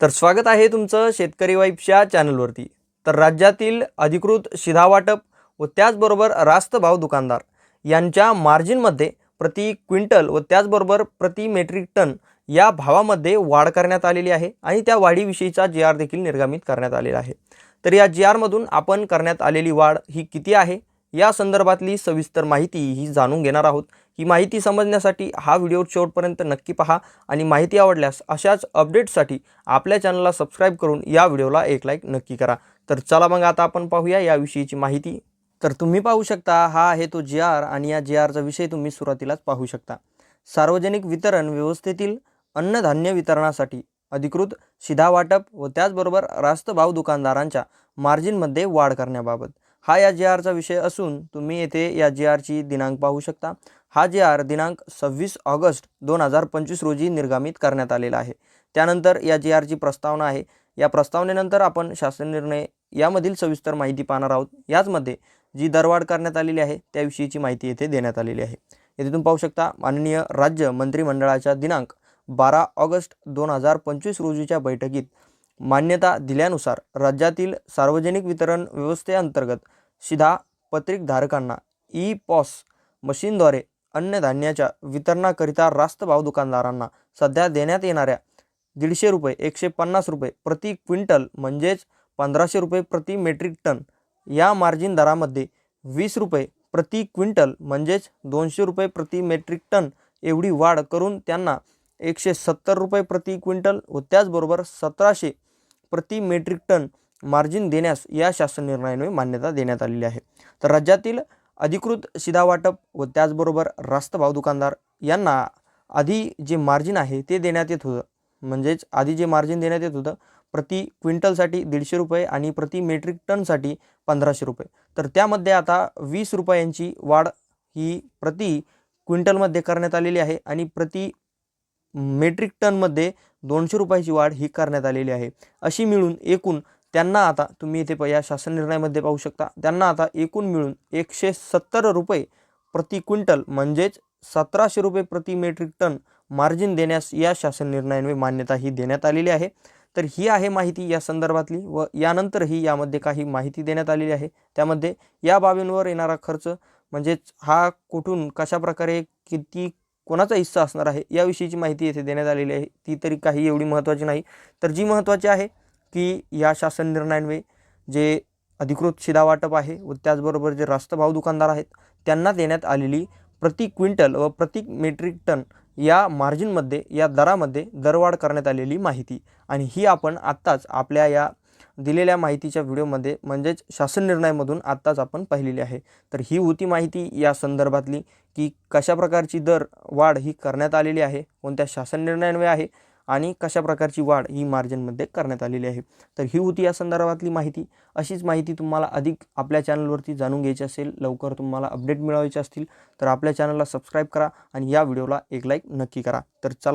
तर स्वागत आहे तुमचं शेतकरी वाईफच्या चॅनलवरती. तर राज्यातील अधिकृत शिधा वाटप व त्याचबरोबर रास्त भाव दुकानदार यांच्या मार्जिनमध्ये प्रति क्विंटल व त्याचबरोबर प्रति मेट्रिक टन या भावामध्ये वाढ करण्यात आलेली आहे आणि त्या वाढीविषयीचा जी आर देखील निर्गमित करण्यात आलेला आहे. तर या जी आरमधून आपण करण्यात आलेली वाढ ही किती आहे? या संदर्भातली सविस्तर माहिती ही जाणून घेणार आहोत. ही माहिती समजण्यासाठी हा व्हिडिओ शेवटपर्यंत नक्की पहा आणि माहिती आवडल्यास अशाच अपडेट्ससाठी आपल्या चॅनलला सबस्क्राईब करून या व्हिडिओला एक लाईक नक्की करा. तर चला मग आता आपण पाहूया याविषयीची माहिती. तर तुम्ही पाहू शकता हा आहे तो जी आर आणि या जी आरचा विषय तुम्ही सुरुवातीलाच पाहू शकता. सार्वजनिक वितरण व्यवस्थेतील अन्नधान्य वितरणासाठी अधिकृत शिधा वाटप व त्याचबरोबर रास्त भाव दुकानदारांच्या मार्जिनमध्ये वाढ करण्याबाबत. हा या जी आरचा विषय असून तुम्ही येथे या जी आरची दिनांक पाहू शकता. हा जी आर दिनांक सव्वीस ऑगस्ट दोन हजार पंचवीस रोजी निर्गमित करण्यात आलेला आहे. त्यानंतर या जी आरची प्रस्तावना आहे. या प्रस्तावनेनंतर आपण शासन निर्णय यामधील सविस्तर माहिती पाहणार आहोत. याचमध्ये जी दरवाढ करण्यात आलेली आहे त्याविषयीची माहिती येथे देण्यात आलेली आहे. येथे तुम्ही पाहू शकता माननीय राज्य मंत्रिमंडळाच्या दिनांक बारा ऑगस्ट दोन हजार पंचवीस रोजीच्या बैठकीत मान्यता दिल्यानुसार राज्यातील सार्वजनिक वितरण व्यवस्थेअंतर्गत शिधा पत्रिकधारकांना ई पॉस मशीनद्वारे अन्नधान्याच्या वितरणाकरिता रास्त भाव दुकानदारांना सध्या देण्यात येणाऱ्या दीडशे रुपये एकशे पन्नास रुपये प्रति क्विंटल म्हणजेच पंधराशे रुपये प्रति मेट्रिक टन या मार्जिन दरामध्ये वीस रुपये प्रति क्विंटल म्हणजेच दोनशे रुपये प्रति मेट्रिक टन एवढी वाढ करून त्यांना एकशे सत्तर रुपये प्रति क्विंटल व त्याचबरोबर सतराशे प्रति मेट्रिक टन मार्जिन देण्यास या शासन निर्णयाने मान्यता देण्यात आलेली आहे. तर राज्यातील अधिकृत शिधावाटप व त्याचबरोबर रास्त भाव दुकानदार यांना आधी जे मार्जिन आहे ते देण्यात येत होतं. म्हणजेच आधी जे मार्जिन देण्यात येत होतं प्रति क्विंटलसाठी दीडशे रुपये आणि प्रति मेट्रिक टनसाठी पंधराशे रुपये. तर त्यामध्ये आता वीस रुपयांची वाढ ही प्रति क्विंटलमध्ये करण्यात आलेली आहे आणि प्रति मेट्रिक टनमध्ये दोनशे रुपयाची वाढ ही करण्यात आलेली आहे. अशी मिळून एकूण त्यांना आता तुम्ही इथे प- या शासन निर्णयामध्ये पाहू शकता. त्यांना आता एकूण मिळून एकशे सत्तर रुपये प्रति क्विंटल म्हणजेच सतराशे रुपये प्रति मेट्रिक टन मार्जिन देण्यास या शासन निर्णयाने मान्यता ही देण्यात आलेली आहे. तर ही आहे माहिती या संदर्भातली व यानंतरही यामध्ये काही माहिती देण्यात आलेली आहे. त्यामध्ये या बाबींवर येणारा खर्च म्हणजेच हा कुठून कशा प्रकारे किती कोणाचा हिस्सा असणार आहे याविषयीची माहिती येथे देण्यात आलेली आहे. ती तरी काही एवढी महत्त्वाची नाही. तर जी महत्त्वाची आहे की या शासन निर्णयांवे जे अधिकृत शिधावाटप आहे व त्याचबरोबर जे रास्त भाव दुकानदार आहेत त्यांना देण्यात आलेली प्रति क्विंटल व प्रति मेट्रिक टन या मार्जिनमध्ये या दरामध्ये दरवाढ करण्यात आलेली माहिती. आणि ही आपण आत्ताच आपल्या या दिलेल्या माहितीच्या व्हिडिओमध्ये म्हणजेच शासन निर्णयामधून आत्ताच आपण पाहिलेली आहे. तर ही होती माहिती या संदर्भातली की कशा प्रकारची दर वाढ ही करण्यात आलेली आहे कोणत्या शासन निर्णयान्वये आहे आणि कशा प्रकारची वाढ ही मार्जिनमध्ये करण्यात आलेली आहे. तर ही होती या संदर्भातली माहिती. अशीच माहिती तुम्हाला अधिक आपल्या चॅनलवरती जाणून घ्यायची असेल लवकर तुम्हाला अपडेट मिळवायचे असतील तर आपल्या चॅनलला सबस्क्राईब करा आणि या व्हिडिओला एक लाईक नक्की करा. तर चला